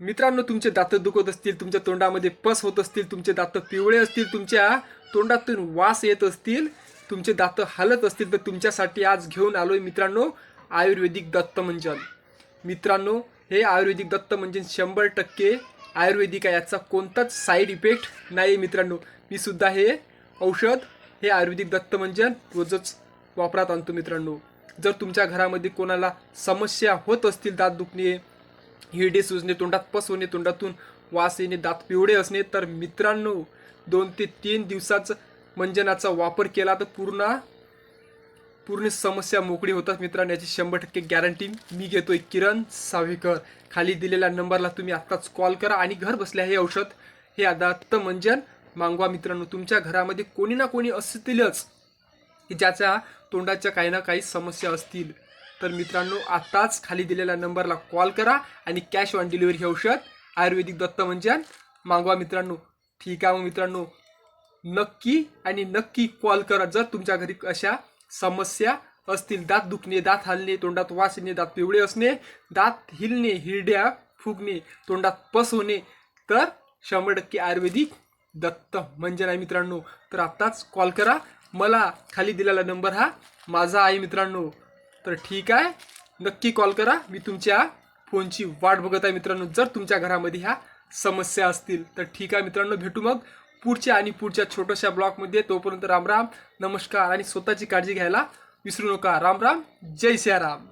मित्रांनो तुमचे दात दुखत असतील तुमच्या तोंडामध्ये पस होत असतील तुमचे दात पिवळे असतील तुमच्या तोंडातून वास येत असतील तुमचे दात हालत असतील तर तुमच्यासाठी आज घेऊन आलोय मित्रांनो आयुर्वेदिक दत्तमंजन. मित्रांनो हे आयुर्वेदिक दत्तमंजन शंभर टक्के आयुर्वेदिक आहे याचा कोणताच साईड इफेक्ट नाही मित्रांनो. मी सुद्धा हे औषध हे आयुर्वेदिक दत्तमंजन रोजच वापरात आणतो मित्रांनो. जर तुमच्या घरामध्ये कोणाला समस्या होत असतील दात दुखणे हिरडे सुजणे तोंडात पस होणे तोंडातून वास येणे दात पिवळे असणे. तर मित्रांनो दोन ते तीन दिवसाचं मंजनाचा वापर केला तर पूर्ण पूर्ण समस्या मोकळी होतात मित्रांनो. याची शंभर टक्के गॅरंटी मी घेतोय. किरण सावेकर खाली दिलेल्या नंबरला तुम्ही आत्ताच कॉल करा आणि घर बसल्या हे औषध. हे आदात्त मंजन. मागवा मित्रांनो तुमच्या घरामध्ये कोणी ना कोणी असतीलच ज्याच्या तोंडाच्या काही ना काही समस्या असतील. तर मित्रांनो आत्ताच खाली दिलेल्या नंबरला कॉल करा आणि कॅश ऑन डिलिव्हरी हे औषध आयुर्वेदिक दत्त म्हणजे मागवा मित्रांनो. ठीक आहे मग मित्रांनो. नक्की आणि नक्की कॉल करा जर तुमच्या घरी अशा समस्या असतील दात दुखणे दात हलणे तोंडात वास येणे दात पिवळे असणे दात हिलणे हिरड्या फुगणे तोंडात पस होणे तर शंभर टक्के आयुर्वेदिक दत्त म्हणजे नाही मित्रांनो. तर आत्ताच कॉल करा. मला खाली दिलेला नंबर हा माझा आहे मित्रांनो. तर ठीक आहे. नक्की कॉल करा. मी तुमच्या फोनची वाट बघत आहे मित्रांनो. जर तुमच्या घरामध्ये ह्या समस्या असतील तर ठीक आहे मित्रांनो. भेटू मग पुढच्या आणि पुढच्या छोट्याशा ब्लॉगमध्ये. तोपर्यंत रामराम नमस्कार आणि स्वतःची काळजी घ्यायला विसरू नका. राम राम जय सियाराम.